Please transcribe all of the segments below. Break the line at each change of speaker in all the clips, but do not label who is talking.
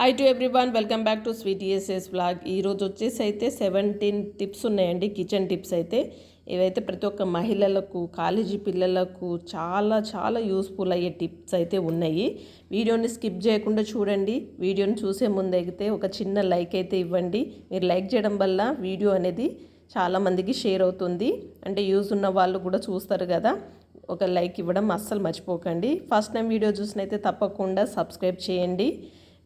Hi to everyone welcome back to sweet ESS blog ఈరోజు వచ్చేసి అయితే సెవెంటీన్ టిప్స్ ఉన్నాయండి. కిచెన్ టిప్స్ అయితే. ఇవైతే ప్రతి ఒక్క మహిళలకు కాలేజీ పిల్లలకు చాలా చాలా యూస్ఫుల్ అయ్యే టిప్స్ అయితే ఉన్నాయి. వీడియోని స్కిప్ చేయకుండా చూడండి. వీడియోని చూసే ముందు అయితే ఒక చిన్న లైక్ అయితే ఇవ్వండి. మీరు లైక్ చేయడం వల్ల వీడియో అనేది చాలామందికి షేర్ అవుతుంది. అంటే యూజ్ ఉన్న వాళ్ళు కూడా చూస్తారు కదా. ఒక లైక్ ఇవ్వడం అస్సలు మర్చిపోకండి. ఫస్ట్ టైం వీడియో చూసినైతే తప్పకుండా సబ్స్క్రైబ్ చేయండి.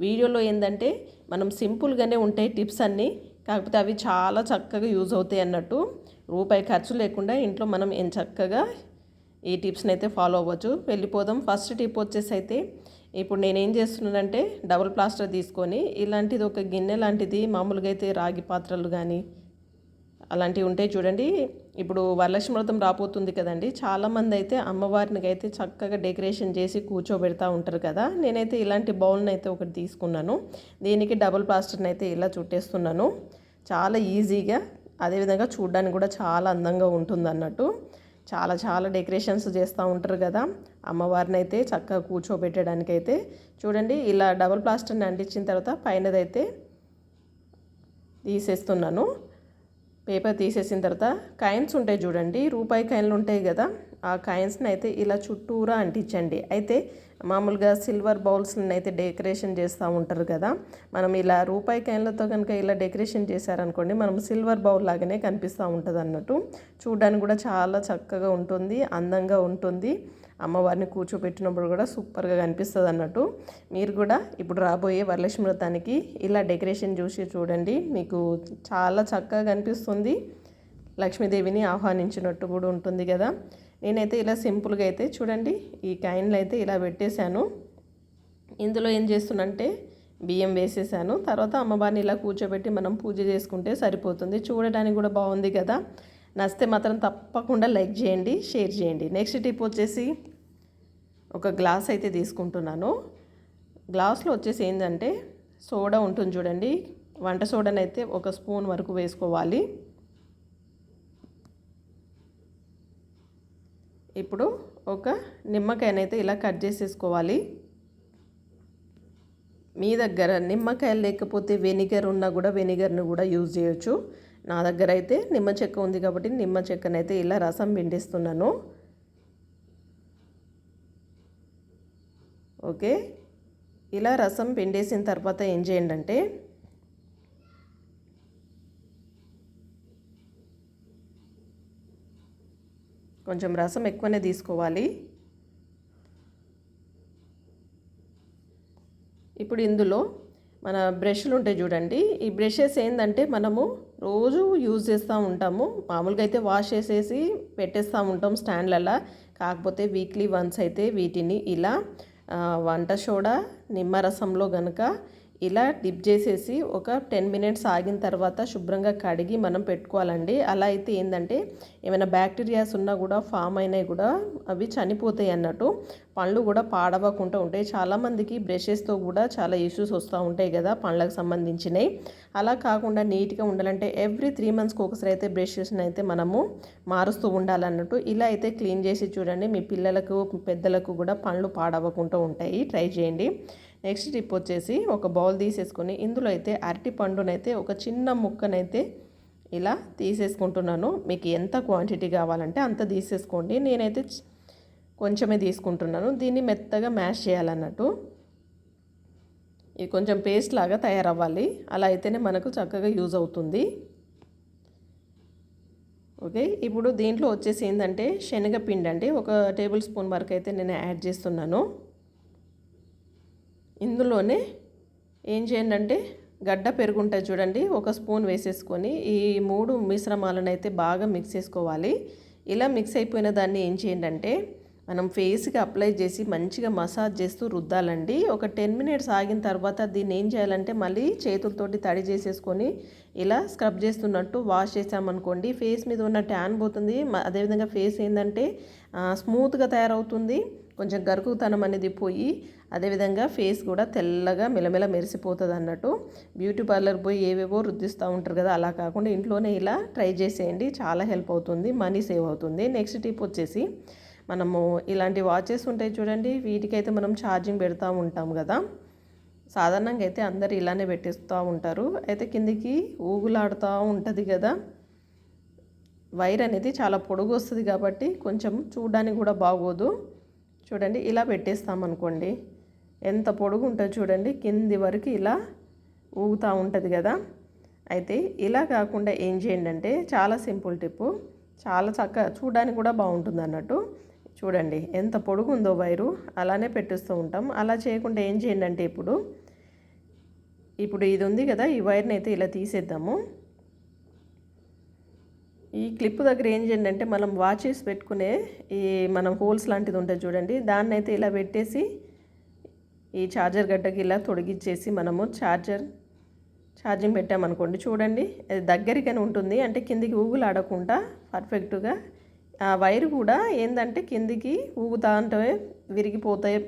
వీడియోలో ఏంటంటే మనం సింపుల్గానే ఉంటాయి టిప్స్ అన్నీ కాకపోతే అవి చాలా చక్కగా యూజ్ అవుతాయి అన్నట్టు. రూపాయి ఖర్చు లేకుండా ఇంట్లో మనం ఏం చక్కగా ఈ టిప్స్ని అయితే ఫాలో అవ్వచ్చు. వెళ్ళిపోదాం. ఫస్ట్ టిప్ వచ్చేసి అయితే ఇప్పుడు నేనేం చేస్తున్నానంటే డబుల్ ప్లాస్టర్ తీసుకొని ఇలాంటిది ఒక గిన్నె లాంటిది మామూలుగా అయితే రాగి పాత్రలు కానీ అలాంటివి ఉంటాయి చూడండి. ఇప్పుడు వరలక్ష్మి వ్రతం రాబోతుంది కదండి. చాలామంది అయితే అమ్మవారిని అయితే చక్కగా డెకరేషన్ చేసి కూర్చోబెడతా ఉంటారు కదా. నేనైతే ఇలాంటి బౌల్ని అయితే ఒకటి తీసుకున్నాను. దీనికి డబుల్ ప్లాస్టర్ని అయితే ఇలా చుట్టేస్తున్నాను. చాలా ఈజీగా అదేవిధంగా చూడడానికి కూడా చాలా అందంగా ఉంటుంది అన్నట్టు చాలా చాలా డెకరేషన్స్ చేస్తూ ఉంటారు కదా. అమ్మవారిని అయితే చక్కగా కూర్చోబెట్టడానికి అయితే చూడండి ఇలా డబుల్ ప్లాస్టర్ని అంటించిన తర్వాత పైనదైతే తీసేస్తున్నాను. పేపర్ తీసేసిన తర్వాత కాయిన్స్ ఉంటాయి చూడండి రూపాయి కాయిన్లు ఉంటాయి కదా ఆ కాయిన్స్ని అయితే ఇలా చుట్టూరా అంటించండి. అయితే మామూలుగా సిల్వర్ బౌల్స్ని అయితే డెకరేషన్ చేస్తూ ఉంటారు కదా మనం ఇలా రూపాయి కాయిన్లతో కనుక ఇలా డెకరేషన్ చేశారనుకోండి మనం సిల్వర్ బౌల్ లాగానే కనిపిస్తూ ఉంటుంది అన్నట్టు చూడడానికి కూడా చాలా చక్కగా ఉంటుంది అందంగా ఉంటుంది. అమ్మవారిని కూర్చోబెట్టినప్పుడు కూడా సూపర్గా కనిపిస్తుంది అన్నట్టు మీరు కూడా ఇప్పుడు రాబోయే వరలక్ష్మి వ్రతానికి ఇలా డెకరేషన్ చూసి చూడండి. మీకు చాలా చక్కగా కనిపిస్తుంది. లక్ష్మీదేవిని ఆహ్వానించినట్టు కూడా ఉంటుంది కదా. నేనైతే ఇలా సింపుల్గా అయితే చూడండి ఈ కాయిన్లు అయితే ఇలా పెట్టేశాను. ఇందులో ఏం చేస్తున్నంటే బియ్యం వేసేసాను తర్వాత అమ్మవారిని ఇలా కూర్చోబెట్టి మనం పూజ చేసుకుంటే సరిపోతుంది. చూడడానికి కూడా బాగుంది కదా. నచ్చితే మాత్రం తప్పకుండా లైక్ చేయండి షేర్ చేయండి. నెక్స్ట్ టిప్ వచ్చేసి ఒక గ్లాస్ అయితే తీసుకుంటున్నాను. గ్లాస్లో వచ్చేసి ఏంటంటే సోడా ఉంటుంది చూడండి. వంట సోడానైతే ఒక స్పూన్ వరకు వేసుకోవాలి. ఇప్పుడు ఒక నిమ్మకాయనైతే ఇలా కట్ చేసేసుకోవాలి. మీ దగ్గర నిమ్మకాయలు లేకపోతే వెనిగర్ ఉన్నా కూడా వెనిగర్ని కూడా యూజ్ చేయొచ్చు. నా దగ్గర అయితే నిమ్మ చెక్క ఉంది కాబట్టి నిమ్మ చెక్కనైతే ఇలా రసం పిండిస్తున్నాను. ఓకే. ఇలా రసం పిండేసిన తర్వాత ఏం చేయండి అంటే కొంచెం రసం ఎక్కువనే తీసుకోవాలి. ఇప్పుడు ఇందులో మన బ్రష్లు ఉంటాయి చూడండి. ఈ బ్రషెస్ ఏంటంటే మనము రోజు యూజ్ చేస్తూ ఉంటాము. మామూలుగా అయితే వాష్ చేసేసి పెట్టేస్తూ ఉంటాం స్టాండ్లలో. కాకపోతే వీక్లీ వన్స్ అయితే వీటిని ఇలా వంట సోడా నిమ్మరసంలో కనుక ఇలా డిప్ చేసేసి ఒక టెన్ మినిట్స్ ఆగిన తర్వాత శుభ్రంగా కడిగి మనం పెట్టుకోవాలండి. అలా అయితే ఏంటంటే ఏమైనా బ్యాక్టీరియాస్ ఉన్నా కూడా ఫామ్ అయినాయి కూడా అవి చనిపోతాయి అన్నట్టు. పండ్లు కూడా పాడవకుండా ఉంటాయి. చాలామందికి బ్రషెస్తో కూడా చాలా ఇష్యూస్ వస్తూ ఉంటాయి కదా పండ్లకు సంబంధించినవి అలా కాకుండా నీట్గా ఉండాలంటే ఎవ్రీ త్రీ మంత్స్కి ఒకసారి అయితే బ్రషెస్ని అయితే మనము మారుస్తూ ఉండాలన్నట్టు. ఇలా అయితే క్లీన్ చేసి చూడండి. మీ పిల్లలకు పెద్దలకు కూడా పండ్లు పాడవకుండా ఉంటాయి. ట్రై చేయండి. నెక్స్ట్ టిప్ వచ్చేసి ఒక బౌల్ తీసేసుకొని ఇందులో అయితే అరటి పండునైతే ఒక చిన్న ముక్కనైతే ఇలా తీసేసుకుంటున్నాను. మీకు ఎంత క్వాంటిటీ కావాలంటే అంత తీసేసుకోండి. నేనైతే కొంచెమే తీసుకుంటున్నాను. దీన్ని మెత్తగా మ్యాష్ చేయాలన్నట్టు. ఇది కొంచెం పేస్ట్ లాగా తయారవ్వాలి. అలా అయితేనే మనకు చక్కగా యూజ్ అవుతుంది. ఓకే? ఇప్పుడు దీంట్లో వచ్చేసి ఏంటంటే శనగపిండి అండి ఒక టేబుల్ స్పూన్ వరకు అయితే నేను యాడ్ చేస్తున్నాను. ఇందులోనే ఏం చేయండి అంటే గడ్డ పెరుగుంటుంది చూడండి ఒక స్పూన్ వేసేసుకొని ఈ మూడు మిశ్రమాలను అయితే బాగా మిక్స్ చేసుకోవాలి. ఇలా మిక్స్ అయిపోయిన దాన్ని ఏం చేయండి అంటే మనం ఫేస్కి అప్లై చేసి మంచిగా మసాజ్ చేస్తూ రుద్దాలండి. ఒక టెన్ మినిట్స్ ఆగిన తర్వాత దీన్ని ఏం చేయాలంటే మళ్ళీ చేతులతోటి తడి చేసేసుకొని ఇలా స్క్రబ్ చేస్తున్నట్టు వాష్ చేసామనుకోండి ఫేస్ మీద ఉన్న ట్యాన్ పోతుంది. అదేవిధంగా ఫేస్ ఏంటంటే స్మూత్గా తయారవుతుంది. కొంచెం గరుకుతనం అనేది పోయి అదేవిధంగా ఫేస్ కూడా తెల్లగా మెలమెల మెరిసిపోతుంది అన్నట్టు. బ్యూటీ పార్లర్ పోయి ఏవేవో రుద్దిస్తూ ఉంటారు కదా అలా కాకుండా ఇంట్లోనే ఇలా ట్రై చేసేయండి. చాలా హెల్ప్ అవుతుంది మనీ సేవ్ అవుతుంది. నెక్స్ట్ టిప్ వచ్చేసి మనము ఇలాంటి వాచెస్ ఉంటాయి చూడండి వీటికైతే మనం ఛార్జింగ్ పెడతా ఉంటాం కదా. సాధారణంగా అయితే అందరు ఇలానే పెట్టేస్తూ ఉంటారు. అయితే కిందికి ఊగులాడుతూ ఉంటుంది కదా. వైర్ అనేది చాలా పొడుగు వస్తుంది కాబట్టి కొంచెం చూడడానికి కూడా బాగోదు. చూడండి ఇలా పెట్టేస్తామనుకోండి ఎంత పొడుగు ఉంటుంది చూడండి కింది వరకు ఇలా ఊగుతూ ఉంటుంది కదా. అయితే ఇలా కాకుండా ఏం చేయండి అంటే చాలా సింపుల్ టిప్పు. చాలా చక్కగా చూడడానికి కూడా బాగుంటుంది అన్నట్టు. చూడండి ఎంత పొడుగు ఉందో వైరు అలానే పెట్టిస్తూ ఉంటాం. అలా చేయకుండా ఏం చేయండి అంటే ఇప్పుడు ఇప్పుడు ఇది ఉంది కదా ఈ వైర్ని అయితే ఇలా తీసేద్దాము. ఈ క్లిప్ దగ్గర ఏం చేయండి అంటే మనం వాచెస్ పెట్టుకునే ఈ మనం హోల్స్ లాంటిది ఉంటుంది చూడండి దాన్ని అయితే ఇలా పెట్టేసి ఈ ఛార్జర్ గడ్డకి ఇలా తొడిగిచ్చేసి మనము ఛార్జర్ ఛార్జింగ్ పెట్టామనుకోండి చూడండి అది దగ్గరికనే ఉంటుంది. అంటే కిందికి ఊగులు ఆడకుండా పర్ఫెక్ట్గా ఆ వైర్ కూడా ఏంటంటే కిందికి ఊగుతా అంటే విరిగిపోతాయి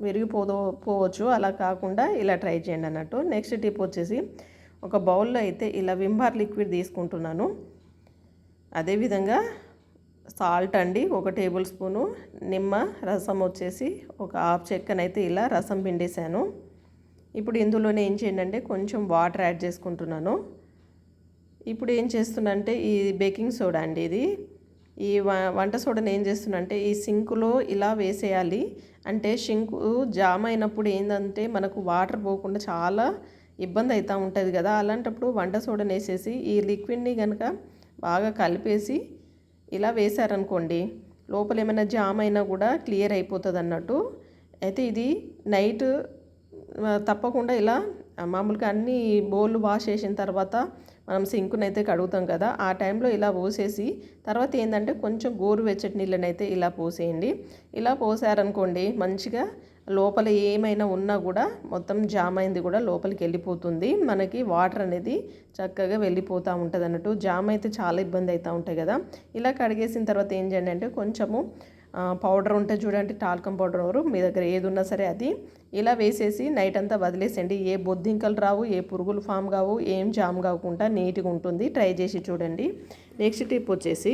విరిగిపోదో పోవచ్చు. అలా కాకుండా ఇలా ట్రై చేయండి అన్నట్టు. నెక్స్ట్ టిప్ వచ్చేసి ఒక బౌల్లో అయితే ఇలా వింబార్ లిక్విడ్ తీసుకుంటున్నాను. అదేవిధంగా సాల్ట్ అండి ఒక టేబుల్ స్పూను. నిమ్మ రసం వచ్చేసి ఒక హాఫ్ చెక్కనైతే ఇలా రసం పిండేశాను. ఇప్పుడు ఇందులోనే ఏం చేయండి అంటే కొంచెం వాటర్ యాడ్ చేసుకుంటున్నాను. ఇప్పుడు ఏం చేస్తున్నంటే ఈ బేకింగ్ సోడా అండి ఇది. ఈ వంట సోడాని ఏం చేస్తున్నంటే ఈ సింకులో ఇలా వేసేయాలి. అంటే సింకు జామ్ అయినప్పుడు ఏంటంటే మనకు వాటర్ పోకుండా చాలా ఇబ్బంది అవుతూ ఉంటుంది కదా. అలాంటప్పుడు వంట సోడాని వేసేసి ఈ లిక్విడ్ని కనుక బాగా కలిపేసి ఇలా వేశారనుకోండి లోపల ఏమైనా జామ్ అయినా కూడా క్లియర్ అయిపోతుంది అన్నట్టు. అయితే ఇది నైట్ తప్పకుండా ఇలా మామూలుగా అన్ని బౌళ్ళు వాష్ చేసిన తర్వాత మనం సింకుని అయితే కడుగుతాం కదా ఆ టైంలో ఇలా పోసేసి తర్వాత ఏంటంటే కొంచెం గోరువెచ్చటి నీళ్ళనైతే ఇలా పోసేయండి. ఇలా పోసారనుకోండి మంచిగా లోపల ఏమైనా ఉన్నా కూడా మొత్తం జామ్ అయింది కూడా లోపలికి వెళ్ళిపోతుంది. మనకి వాటర్ అనేది చక్కగా వెళ్ళిపోతూ ఉంటుంది అన్నట్టు. జామ్ అయితే చాలా ఇబ్బంది అవుతూ ఉంటాయి కదా. ఇలా కడిగేసిన తర్వాత ఏం చేయండి అంటే కొంచెము పౌడర్ ఉంటే చూడండి టాల్కమ్ పౌడర్ మీ దగ్గర ఏది ఉన్నా సరే అది ఇలా వేసేసి నైట్ అంతా వదిలేసండి ఏ బొద్దింకలు రావు ఏ పురుగులు ఫామ్ కావు ఏం జామ్ కాకుండా నీట్గా ఉంటుంది. ట్రై చేసి చూడండి. నెక్స్ట్ టిప్ వచ్చేసి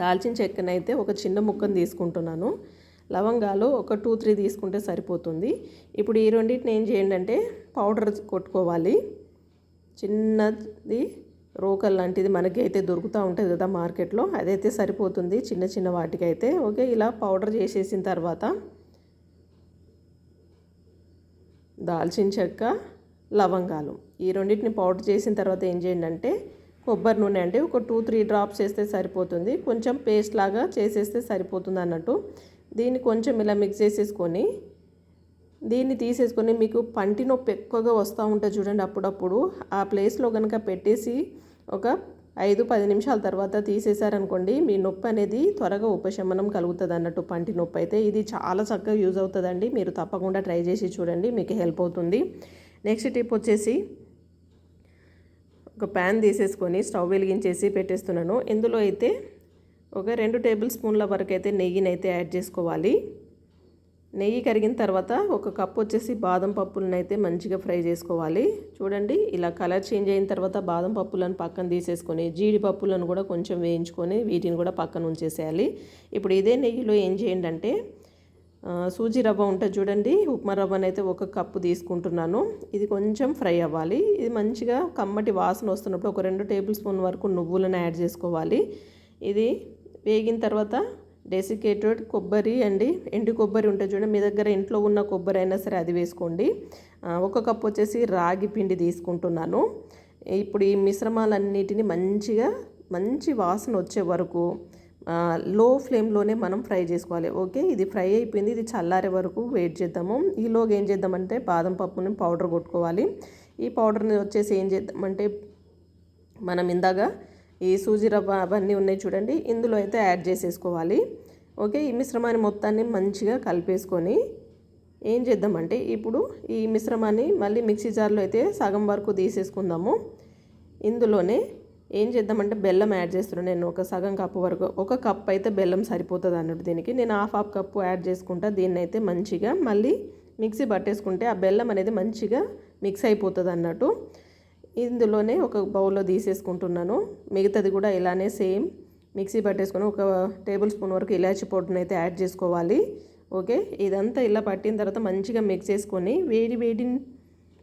దాల్చిన చెక్కనైతే ఒక చిన్న ముక్కను తీసుకుంటున్నాను. లవంగాలు ఒక టూ త్రీ తీసుకుంటే సరిపోతుంది. ఇప్పుడు ఈ రెండింటిని ఏం చేయండి అంటే పౌడర్ కొట్టుకోవాలి. చిన్నది రోకల్ లాంటిది మనకి అయితే దొరుకుతూ ఉంటుంది కదా మార్కెట్లో అదైతే సరిపోతుంది. చిన్న చిన్న వాటికైతే. ఓకే ఇలా పౌడర్ చేసేసిన తర్వాత దాల్చిన చెక్క లవంగాలు. ఈ రెండింటిని పౌడర్ చేసిన తర్వాత ఏం చేయండి అంటే కొబ్బరి నూనె అంటే ఒక టూ త్రీ డ్రాప్స్ వేస్తే సరిపోతుంది. కొంచెం పేస్ట్ లాగా చేసేస్తే సరిపోతుంది అన్నట్టు. దీన్ని కొంచెం ఇలా మిక్స్ చేసేసుకొని దీన్ని తీసేసుకొని మీకు పంటి నొప్పి ఎక్కువగా వస్తూ ఉంటుంది చూడండి అప్పుడప్పుడు. ఆ ప్లేస్లో కనుక పెట్టేసి ఒక ఐదు పది నిమిషాల తర్వాత తీసేశారనుకోండి మీ నొప్పి అనేది త్వరగా ఉపశమనం కలుగుతుంది అన్నట్టు పంటి నొప్పి అయితే ఇది చాలా చక్కగా యూజ్ అవుతుందండి. మీరు తప్పకుండా ట్రై చేసి చూడండి మీకు హెల్ప్ అవుతుంది. నెక్స్ట్ టిప్ వచ్చేసి ఒక ప్యాన్ తీసేసుకొని స్టవ్ వెలిగించేసి పెట్టేస్తున్నాను. ఇందులో అయితే ఒక రెండు టేబుల్ స్పూన్ల వరకు అయితే నెయ్యిని అయితే యాడ్ చేసుకోవాలి. నెయ్యి కరిగిన తర్వాత ఒక కప్ వచ్చేసి బాదం పప్పులను అయితే మంచిగా ఫ్రై చేసుకోవాలి. చూడండి ఇలా కలర్ చేంజ్ అయిన తర్వాత బాదం పప్పులను పక్కన తీసేసుకొని జీడిపప్పులను కూడా కొంచెం వేయించుకొని వీటిని కూడా పక్కన ఉంచేసేయాలి. ఇప్పుడు ఇదే నెయ్యిలో ఏం చేయండి అంటే సూజీ రవ్వ ఉంటుంది చూడండి ఉప్మా రవ్వను అయితే ఒక కప్పు తీసుకుంటున్నాను. ఇది కొంచెం ఫ్రై అవ్వాలి. ఇది మంచిగా కమ్మటి వాసన వస్తున్నప్పుడు ఒక రెండు టేబుల్ స్పూన్ వరకు నువ్వులను యాడ్ చేసుకోవాలి. ఇది వేగిన తర్వాత డెసికేటెడ్ కొబ్బరి అండి. ఎండు కొబ్బరి ఉంటుంది చూడండి మీ దగ్గర ఇంట్లో ఉన్న కొబ్బరి అయినా సరే అది వేసుకోండి. ఒక కప్ వచ్చేసి రాగి పిండి తీసుకుంటున్నాను. ఇప్పుడు ఈ మిశ్రమాలన్నిటిని మంచిగా మంచి వాసన వచ్చే వరకు లో ఫ్లేమ్లోనే మనం ఫ్రై చేసుకోవాలి. ఓకే ఇది ఫ్రై అయిపోయింది ఇది చల్లారే వరకు వెయిట్ చేద్దాము. ఈలోగా ఏం చేద్దామంటే బాదం పప్పుని పౌడర్ కొట్టుకోవాలి. ఈ పౌడర్ని వచ్చేసి ఏం చేద్దామంటే మనం ఇందాక ఈ సూజీ రవ్వ అవన్నీ ఉన్నాయి చూడండి. ఇందులో అయితే యాడ్ చేసేసుకోవాలి. ఓకే ఈ మిశ్రమాన్ని మొత్తాన్ని మంచిగా కలిపేసుకొని ఏం చేద్దామంటే ఇప్పుడు ఈ మిశ్రమాన్ని మళ్ళీ మిక్సీ జార్లో అయితే సగం వరకు తీసేసుకుందాము. ఇందులోనే ఏం చేద్దామంటే బెల్లం యాడ్ చేస్తున్నాను నేను. ఒక సగం కప్పు వరకు ఒక కప్ అయితే బెల్లం సరిపోతుంది అన్నట్టు దీనికి. నేను హాఫ్ హాఫ్ కప్పు యాడ్ చేసుకుంటా దీన్ని అయితే మంచిగా. మళ్ళీ మిక్సీ పట్టేసుకుంటే ఆ బెల్లం అనేది మంచిగా మిక్స్ అయిపోతుంది అన్నట్టు. ఇందులోనే ఒక బౌల్లో తీసేసుకుంటున్నాను. మిగతాది కూడా ఇలానే సేమ్. మిక్సీ పట్టేసుకొని ఒక టేబుల్ స్పూన్ వరకు ఇలాచి పౌడర్ని అయితే యాడ్ చేసుకోవాలి. ఓకే? ఇదంతా ఇలా పట్టిన తర్వాత మంచిగా మిక్స్ చేసుకొని వేడి వేడి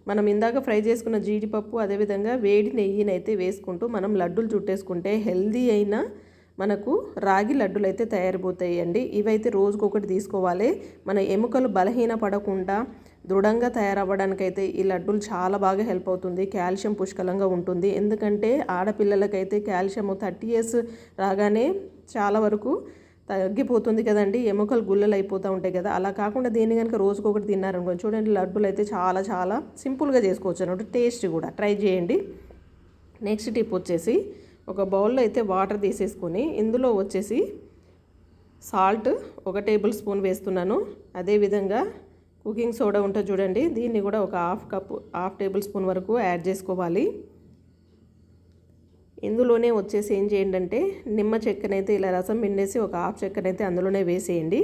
మనం ఇందాక ఫ్రై చేసుకున్న జీడిపప్పు అదేవిధంగా వేడి నెయ్యిని అయితే వేసుకుంటూ మనం లడ్డూలు చుట్టేసుకుంటే హెల్దీ అయిన మనకు రాగి లడ్డూలు అయితే తయారైపోతాయి అండి ఇవైతే రోజుకొకటి తీసుకోవాలి. మన ఎముకలు బలహీన పడకుండా దృఢంగా తయారవ్వడానికైతే ఈ లడ్డూలు చాలా బాగా హెల్ప్ అవుతుంది కాల్షియం పుష్కలంగా ఉంటుంది. ఎందుకంటే ఆడపిల్లలకైతే కాల్షియం థర్టీ ఇయర్స్ రాగానే చాలా వరకు తగ్గిపోతుంది కదండి ఎముకలు గుల్లలు అయిపోతూ ఉంటాయి కదా. అలా కాకుండా దీన్ని కనుక రోజుకొకటి తిన్నారనుకోండి చూడండి లడ్డూలు అయితే చాలా చాలా సింపుల్గా చేసుకోవచ్చు అనమాట టేస్ట్ కూడా ట్రై చేయండి. నెక్స్ట్ టిప్ వచ్చేసి ఒక బౌల్లో అయితే వాటర్ తీసేసుకొని ఇందులో వచ్చేసి సాల్ట్ ఒక టేబుల్ స్పూన్ వేస్తున్నాను. అదేవిధంగా కుకింగ్ సోడా ఉంటుంది చూడండి దీన్ని కూడా ఒక half cup half table spoon వరకు యాడ్ చేసుకోవాలి. ఇందులోనే వచ్చేసి ఏం చేయండి అంటే నిమ్మ చెక్కనైతే ఇలా రసం పిండేసి ఒక హాఫ్ చెక్కనైతే అందులోనే వేసేయండి.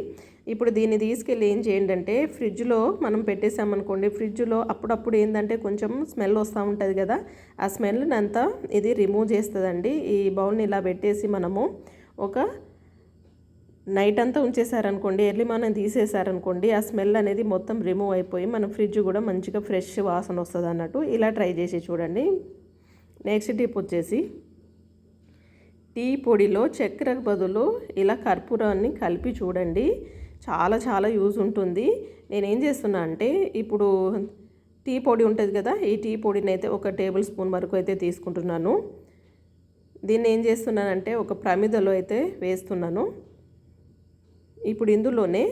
ఇప్పుడు దీన్ని తీసుకెళ్ళి ఏం చేయండి అంటే ఫ్రిడ్జ్లో మనం పెట్టేసామనుకోండి ఫ్రిడ్జ్లో అప్పుడప్పుడు ఏంటంటే కొంచెం స్మెల్ వస్తూ ఉంటుంది కదా ఆ స్మెల్ని అంతా ఇది రిమూవ్ చేస్తుందండి. ఈ బౌల్ని ఇలా పెట్టేసి మనము ఒక నైట్ అంతా ఉంచేసారనుకోండి ఎర్లీ మార్నింగ్ తీసేసారనుకోండి ఆ స్మెల్ అనేది మొత్తం రిమూవ్ అయిపోయి మన ఫ్రిడ్జ్ కూడా మంచిగా ఫ్రెష్ వాసన వస్తుంది అన్నట్టు ఇలా ట్రై చేసి చూడండి. నెక్స్ట్ టిప్ వచ్చేసి టీ పొడిలో చక్కెర బదులు ఇలా కర్పూరాన్ని కలిపి చూడండి. చాలా చాలా యూజ్ ఉంటుంది. నేనేం చేస్తున్నా అంటే ఇప్పుడు టీ పొడి ఉంటుంది కదా ఈ టీ పొడిని అయితే ఒక టేబుల్ స్పూన్ వరకు అయితే తీసుకుంటున్నాను. దీన్ని ఏం చేస్తున్నానంటే ఒక ప్రమిదలో అయితే వేస్తున్నాను. ఇప్పుడు ఇందులోనే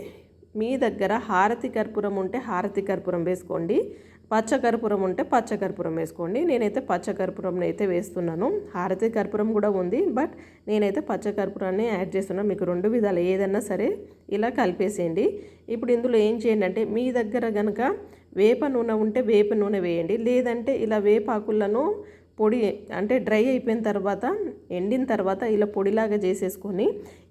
మీ దగ్గర హారతి కర్పూరం ఉంటే హారతి కర్పూరం వేసుకోండి. పచ్చ కర్పూరం ఉంటే పచ్చ కర్పూరం వేసుకోండి. నేనైతే పచ్చ కర్పూరం అయితే వేస్తున్నాను. హారతి కర్పూరం కూడా ఉంది. బట్ నేనైతే పచ్చ కర్పూరాన్ని యాడ్ చేస్తున్నాను మీకు రెండు విధాలు ఏదన్నా సరే ఇలా కలిపేసేయండి. ఇప్పుడు ఇందులో ఏం చేయండి అంటే మీ దగ్గర కనుక వేప నూనె ఉంటే వేప నూనె వేయండి. లేదంటే ఇలా వేపాకులను పొడి అంటే డ్రై అయిపోయిన తర్వాత ఎండిన తర్వాత ఇలా పొడిలాగా చేసేసుకొని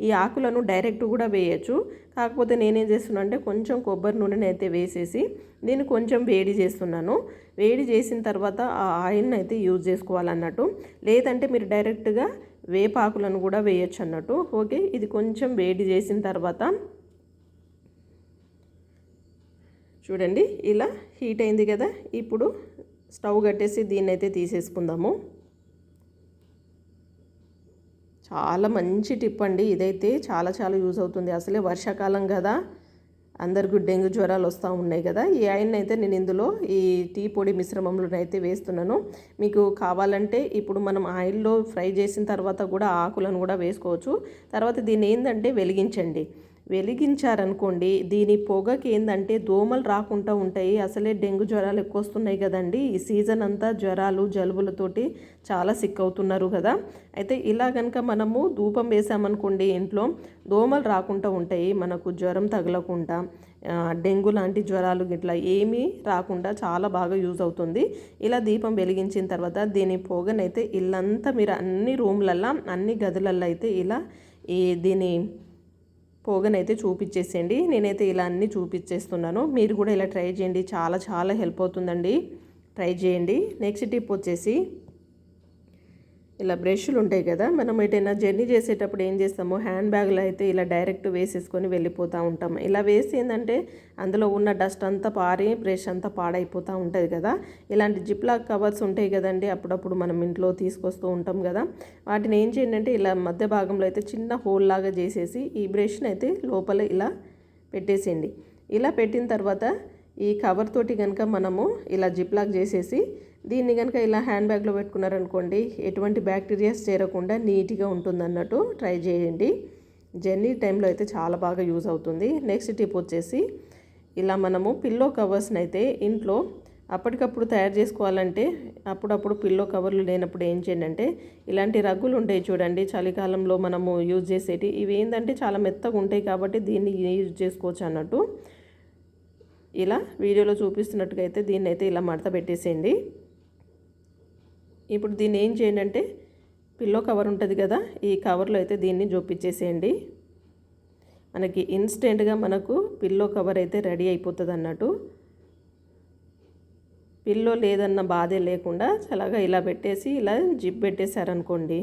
ఈ ఆకులను డైరెక్ట్ కూడా వేయచ్చు. కాకపోతే నేనేం చేస్తున్నా అంటే కొంచెం కొబ్బరి నూనెని అయితే వేసేసి నేను కొంచెం వేడి చేస్తున్నాను. వేడి చేసిన తర్వాత ఆ ఆయిల్ని అయితే యూజ్ చేసుకోవాలన్నట్టు. లేదంటే మీరు డైరెక్ట్గా వేపాకులను కూడా వేయచ్చు అన్నట్టు ఓకే ఇది కొంచెం వేడి చేసిన తర్వాత చూడండి ఇలా హీట్ అయింది కదా. ఇప్పుడు స్టవ్ కట్టేసి దీన్ని అయితే తీసేసుకుందాము. చాలా మంచి టిప్ అండి ఇదైతే. చాలా చాలా యూజ్ అవుతుంది. అసలే వర్షాకాలం కదా. అందరికీ డెంగ్యూ జ్వరాలు వస్తూ ఉన్నాయి కదా. ఈ ఆయిల్ని అయితే నేను ఇందులో ఈ టీ పొడి మిశ్రమంలో అయితే వేస్తున్నాను. మీకు కావాలంటే ఇప్పుడు మనం ఆయిల్లో ఫ్రై చేసిన తర్వాత కూడా ఆకులను కూడా వేసుకోవచ్చు. తర్వాత దీన్ని ఏంటంటే వెలిగించండి. వెలిగించారనుకోండి దీని పొగకి ఏంటంటే దోమలు రాకుండా ఉంటాయి. అసలే డెంగ్యూ జ్వరాలు ఎక్కువ వస్తున్నాయి కదండి. ఈ సీజన్ అంతా జ్వరాలు జలుబులతోటి చాలా సిక్ అవుతున్నారు కదా. అయితే ఇలా కనుక మనము ధూపం వేసామనుకోండి ఇంట్లో దోమలు రాకుండా ఉంటాయి. మనకు జ్వరం తగలకుండా డెంగ్యూ లాంటి జ్వరాలు ఇట్లా ఏమీ రాకుండా చాలా బాగా యూజ్ అవుతుంది. ఇలా దీపం వెలిగించిన తర్వాత దీని పొగనైతే ఇల్లంతా మీరు అన్ని రూమ్లల్లో అన్ని గదులల్లో అయితే ఇలా ఈ దీని పోగనైతే చూపించేసేయండి నేనైతే ఇలా అన్ని చూపించేస్తున్నాను మీరు కూడా ఇలా ట్రై చేయండి. చాలా చాలా హెల్ప్ అవుతుందండి. ట్రై చేయండి. నెక్స్ట్ టిప్ వచ్చేసి ఇలా బ్రష్లు ఉంటాయి కదా మనం ఎటైనా జర్నీ చేసేటప్పుడు ఏం చేస్తాము హ్యాండ్ బ్యాగ్లో అయితే ఇలా డైరెక్ట్ వేసేసుకొని వెళ్ళిపోతూ ఉంటాం ఇలా వేసి ఏంటంటే అందులో ఉన్న డస్ట్ అంతా పారి బ్రష్ అంతా పాడైపోతూ ఉంటుంది కదా. ఇలాంటి జిప్లాక్ కవర్స్ ఉంటాయి కదండి అప్పుడప్పుడు మనం ఇంట్లో తీసుకొస్తూ ఉంటాం కదా. వాటిని ఏం చేయండి అంటే ఇలా మధ్య భాగంలో అయితే చిన్న హోల్ లాగా చేసేసి ఈ బ్రష్ని అయితే లోపల ఇలా పెట్టేసేయండి. ఇలా పెట్టిన తర్వాత ఈ కవర్ తోటి కనుక మనము ఇలా జిప్లాక్ చేసేసి దీన్ని కనుక ఇలా హ్యాండ్ బ్యాగ్లో పెట్టుకున్నారనుకోండి ఎటువంటి బ్యాక్టీరియాస్ చేరకుండా నీట్గా ఉంటుంది అన్నట్టు ట్రై చేయండి. జర్నీ టైంలో అయితే చాలా బాగా యూజ్ అవుతుంది. నెక్స్ట్ టిప్ వచ్చేసి ఇలా మనము పిల్లో కవర్స్ని అయితే ఇంట్లో అప్పటికప్పుడు తయారు చేసుకోవాలంటే అప్పుడప్పుడు పిల్లో కవర్లు లేనప్పుడు ఏం చేయండి అంటే ఇలాంటి రగ్గులు ఉంటాయి చూడండి చలికాలంలో మనము యూజ్ చేసేటి ఇవి ఏంటంటే చాలా మెత్తగా ఉంటాయి కాబట్టి దీన్ని యూజ్ చేసుకోవచ్చు అన్నట్టు. ఇలా వీడియోలో చూపిస్తున్నట్టుగా అయితే దీన్ని అయితే ఇలా మడత పెట్టేసేయండి. ఇప్పుడు దీన్ని ఏం చేయండి అంటే పిల్లో కవర్ ఉంటుంది కదా ఈ కవర్లో అయితే దీన్ని జోపించేసేయండి. మనకి ఇన్స్టెంట్గా మనకు పిల్లో కవర్ అయితే రెడీ అయిపోతుంది అన్నట్టు. పిల్లో లేదన్న బాధే లేకుండా చల్లగా ఇలా పెట్టేసి ఇలా జిప్ పెట్టేశారనుకోండి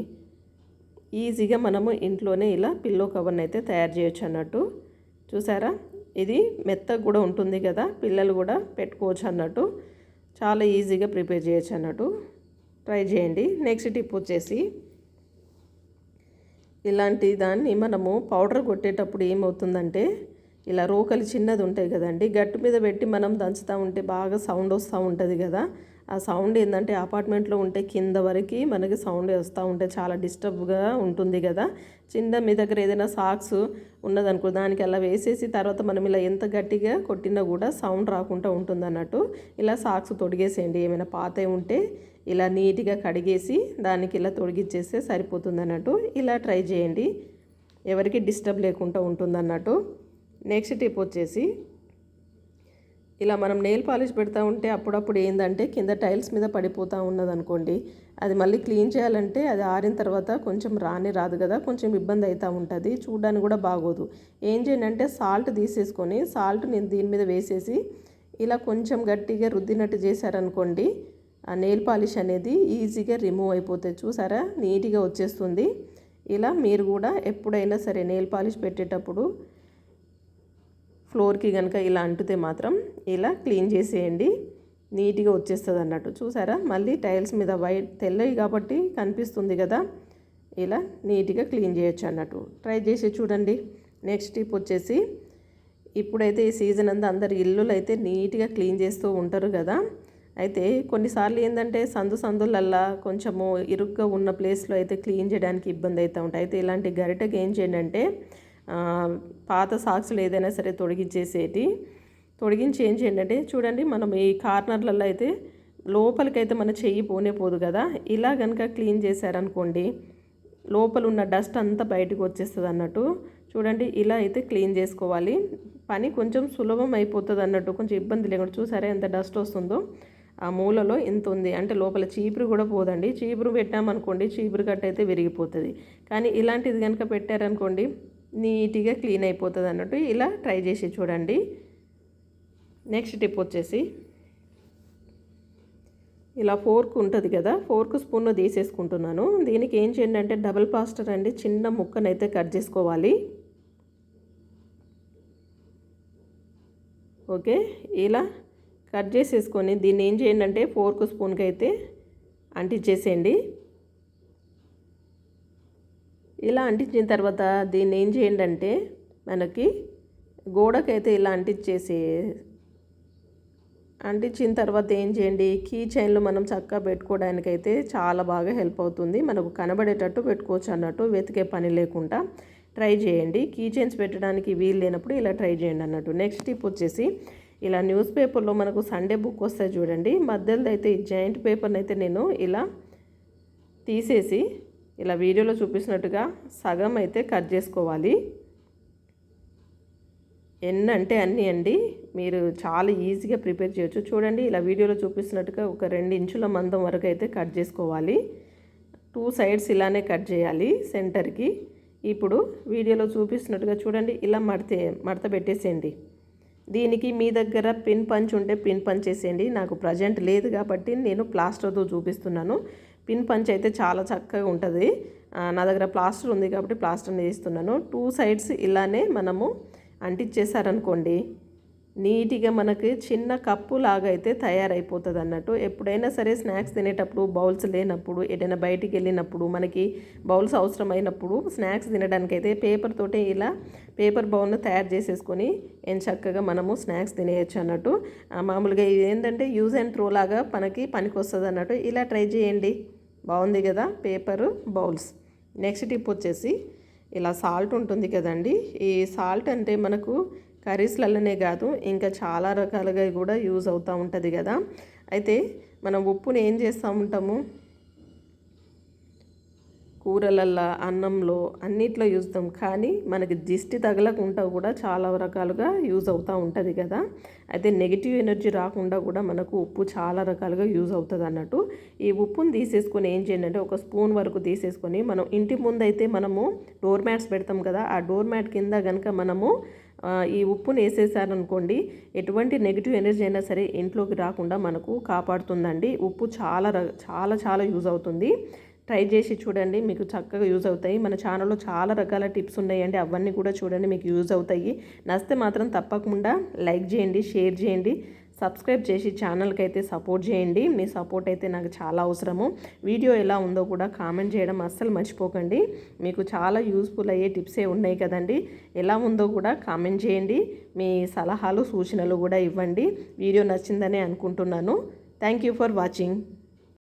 ఈజీగా మనము ఇంట్లోనే ఇలా పిల్లో కవర్ని అయితే తయారు చేయొచ్చు అన్నట్టు. చూసారా? ఇది మెత్తగా కూడా ఉంటుంది కదా పిల్లలు కూడా పెట్టుకోవచ్చు అన్నట్టు. చాలా ఈజీగా ప్రిపేర్ చేయొచ్చు అన్నట్టు. ట్రై చేయండి. నెక్స్ట్ టిప్ వచ్చేసి ఇలాంటి దాన్ని మనము పౌడర్ కొట్టేటప్పుడు ఏమవుతుందంటే ఇలా రోకలి చిన్నది ఉంటాయి కదండి. గట్టు మీద పెట్టి మనం దంచుతూ ఉంటే బాగా సౌండ్ వస్తూ ఉంటుంది కదా. ఆ సౌండ్ ఏంటంటే అపార్ట్మెంట్లో ఉంటే కింద వరకు మనకి సౌండ్ వస్తూ ఉంటే చాలా డిస్టర్బ్గా ఉంటుంది కదా. చిన్న మీ దగ్గర ఏదైనా సాక్స్ ఉన్నదనుకో దానికి అలా వేసేసి తర్వాత మనం ఇలా ఎంత గట్టిగా కొట్టినా కూడా సౌండ్ రాకుండా ఉంటుంది అన్నట్టు ఇలా సాక్స్ తొడిగేసేయండి. ఏమైనా పాత ఉంటే ఇలా నీట్గా కడిగేసి దానికి ఇలా తొడిగిచ్చేస్తే సరిపోతుంది అన్నట్టు ఇలా ట్రై చేయండి. ఎవరికి డిస్టర్బ్ లేకుండా ఉంటుంది అన్నట్టు నెక్స్ట్ టిప్ వచ్చేసి ఇలా మనం నెయిల్ పాలిష్ పెడతా ఉంటే అప్పుడప్పుడు ఏంటంటే కింద టైల్స్ మీద పడిపోతూ ఉన్నది అనుకోండి అది మళ్ళీ క్లీన్ చేయాలంటే అది ఆరిన తర్వాత కొంచెం రాని రాదు కదా కొంచెం ఇబ్బంది అవుతూ ఉంటుంది. చూడడానికి కూడా బాగోదు. ఏం చేయండి అంటే సాల్ట్ తీసేసుకొని సాల్ట్ నేను దీని మీద వేసేసి ఇలా కొంచెం గట్టిగా రుద్దినట్టు చేశారనుకోండి ఆ నెయిల్ పాలిష్ అనేది ఈజీగా రిమూవ్ అయిపోతుంది చూసారా? నీట్గా వచ్చేస్తుంది. ఇలా మీరు కూడా ఎప్పుడైనా సరే నెయిల్ పాలిష్ పెట్టేటప్పుడు ఫ్లోర్కి కనుక ఇలా అంటుతే మాత్రం ఇలా క్లీన్ చేసేయండి. నీట్గా వచ్చేస్తుంది అన్నట్టు. చూసారా? మళ్ళీ టైల్స్ మీద వైట్ తెల్లవి కాబట్టి కనిపిస్తుంది కదా? ఇలా నీట్గా క్లీన్ చేయొచ్చు అన్నట్టు. ట్రై చేసి చూడండి. నెక్స్ట్ టిప్ వచ్చేసి ఇప్పుడైతే ఈ సీజన్ అంతా అందరు ఇల్లులు అయితే నీట్గా క్లీన్ చేస్తూ ఉంటారు కదా? అయితే కొన్నిసార్లు ఏంటంటే సందు సందులల్లా కొంచెము ఇరుగ్గా ఉన్న ప్లేస్లో అయితే క్లీన్ చేయడానికి ఇబ్బంది అవుతూ ఉంటాయి. అయితే ఇలాంటి గరిటకి ఏం చేయండి అంటే పాత సాక్స్లు ఏదైనా సరే తొడిగించేసేటి తొడిగించి ఏం చేయండి అంటే చూడండి మనం ఈ కార్నర్లలో అయితే లోపలికైతే మన చెయ్యి పోనే పోదు కదా ఇలా కనుక క్లీన్ చేశారనుకోండి లోపల ఉన్న డస్ట్ అంతా బయటకు వచ్చేస్తుంది అన్నట్టు చూడండి ఇలా అయితే క్లీన్ చేసుకోవాలి. పని కొంచెం సులభం అయిపోతుంది అన్నట్టు కొంచెం ఇబ్బంది లేకుండా చూసారా ఎంత డస్ట్ వస్తుందో. ఆ మూలలో ఎంత ఉంది. అంటే లోపల చీపురు కూడా పోదండి. చీపురు పెట్టామనుకోండి చీపురు కట్ట అయితే విరిగిపోతుంది. కానీ ఇలాంటిది కనుక పెట్టారనుకోండి నీట్గా క్లీన్ అయిపోతుంది అన్నట్టు ఇలా ట్రై చేసి చూడండి. నెక్స్ట్ టిప్ వచ్చేసి ఇలా ఫోర్క్ ఉంటుంది కదా ఫోర్క్ స్పూన్ తీసేసుకుంటున్నాను. దీనికి ఏం చేయండి అంటే డబల్ పాస్టర్ అండి చిన్న ముక్కనైతే కట్ చేసుకోవాలి. ఓకే? ఇలా కట్ చేసేసుకొని దీన్ని ఏం చేయండి అంటే ఫోర్క్ స్పూన్కి అయితే అంటించేసేయండి. ఇలా అంటించిన తర్వాత దీన్ని ఏం చేయండి అంటే మనకి గోడకైతే ఇలా అంటించేసి అంటించిన తర్వాత ఏం చేయండి కీ చైన్లు మనం చక్కగా పెట్టుకోవడానికైతే చాలా బాగా హెల్ప్ అవుతుంది. మనకు కనబడేటట్టు పెట్టుకోవచ్చు అన్నట్టు వెతికే పని లేకుండా ట్రై చేయండి. కీ చైన్స్ పెట్టడానికి వీలు లేనప్పుడు ఇలా ట్రై చేయండి అన్నట్టు. నెక్స్ట్ టిప్ వచ్చేసి ఇలా న్యూస్ పేపర్లో మనకు సండే బుక్ వస్తాయి చూడండి. మధ్యలో అయితే ఈ జాయింట్ పేపర్ని అయితే నేను ఇలా తీసేసి ఇలా వీడియోలో చూపిస్తున్నట్టుగా సగం అయితే కట్ చేసుకోవాలి. ఎన్ని అంటే అన్నీ అండి. మీరు చాలా ఈజీగా ప్రిపేర్ చేయొచ్చు. చూడండి ఇలా వీడియోలో చూపిస్తున్నట్టుగా ఒక రెండు ఇంచుల మందం వరకు అయితే కట్ చేసుకోవాలి. టూ సైడ్స్ ఇలానే కట్ చేయాలి సెంటర్కి. ఇప్పుడు వీడియోలో చూపిస్తున్నట్టుగా చూడండి ఇలా మడతే మడత పెట్టేసేయండి. దీనికి మీ దగ్గర పిన్ పంచ్ ఉంటే పిన్ పంచ్ చేసేయండి. నాకు ప్రజెంట్ లేదు కాబట్టి నేను ప్లాస్టర్తో చూపిస్తున్నాను. పిన్ పంచ్ అయితే చాలా చక్కగా ఉంటుంది. నా దగ్గర ప్లాస్టర్ ఉంది కాబట్టి ప్లాస్టర్ని వేస్తున్నాను. టూ సైడ్స్ ఇలానే మనము అంటించేసారనుకోండి నీట్గా మనకి చిన్న కప్పు లాగా అయితే తయారైపోతుంది అన్నట్టు ఎప్పుడైనా సరే స్నాక్స్ తినేటప్పుడు బౌల్స్ లేనప్పుడు ఎటైనా బయటికి వెళ్ళినప్పుడు మనకి బౌల్స్ అవసరమైనప్పుడు స్నాక్స్ తినడానికి అయితే పేపర్ తోటే ఇలా పేపర్ బౌల్ను తయారు చేసేసుకొని ఏం చక్కగా మనము స్నాక్స్ తినేయచ్చు అన్నట్టు మామూలుగా ఇది ఏంటంటే యూజ్ అండ్ త్రో లాగా మనకి పనికి వస్తుంది అన్నట్టు ఇలా ట్రై చేయండి. బాగుంది కదా పేపర్ బౌల్స్. నెక్స్ట్ టిప్ వచ్చేసి ఇలా సాల్ట్ ఉంటుంది కదండి. ఈ సాల్ట్ అంటే మనకు కర్రీస్లలోనే కాదు ఇంకా చాలా రకాలుగా కూడా యూజ్ అవుతూ ఉంటుంది కదా. అయితే మనం ఉప్పుని ఏం చేస్తూ ఉంటాము? కూరలల్లో అన్నంలో అన్నిట్లో చూస్తాం కానీ మనకి దిష్టి తగలకుండా కూడా చాలా రకాలుగా యూజ్ అవుతూ ఉంటుంది కదా. అయితే నెగిటివ్ ఎనర్జీ రాకుండా కూడా మనకు ఉప్పు చాలా రకాలుగా యూజ్ అవుతుంది అన్నట్టు. ఈ ఉప్పును తీసేసుకొని ఏం చేయండి అంటే ఒక స్పూన్ వరకు తీసేసుకొని మనం ఇంటి ముందైతే మనము డోర్ మ్యాట్స్ పెడతాం కదా ఆ డోర్ మ్యాట్ కింద కనుక మనము ఈ ఉప్పుని వేసేసారనుకోండి ఎటువంటి నెగిటివ్ ఎనర్జీ అయినా సరే ఇంట్లోకి రాకుండా మనకు కాపాడుతుందండి. ఉప్పు చాలా చాలా చాలా యూజ్ అవుతుంది. ట్రై చేసి చూడండి మీకు చక్కగా యూజ్ అవుతాయి. మన ఛానల్లో చాలా రకాల టిప్స్ ఉన్నాయండి. అవన్నీ కూడా చూడండి మీకు యూజ్ అవుతాయి. నచ్చితే మాత్రం తప్పకుండా లైక్ చేయండి షేర్ చేయండి. సబ్స్క్రైబ్ చేసి ఛానల్కి అయితే సపోర్ట్ చేయండి. మీ సపోర్ట్ అయితే నాకు చాలా అవసరము. వీడియో ఎలా ఉందో కూడా కామెంట్ చేయడం అస్సలు మర్చిపోకండి. మీకు చాలా యూస్ఫుల్ అయ్యే టిప్సే ఉన్నాయి కదండి. ఎలా ఉందో కూడా కామెంట్ చేయండి. మీ సలహాలు సూచనలు కూడా ఇవ్వండి. వీడియో నచ్చిందనే అనుకుంటున్నాను. Thank you for watching.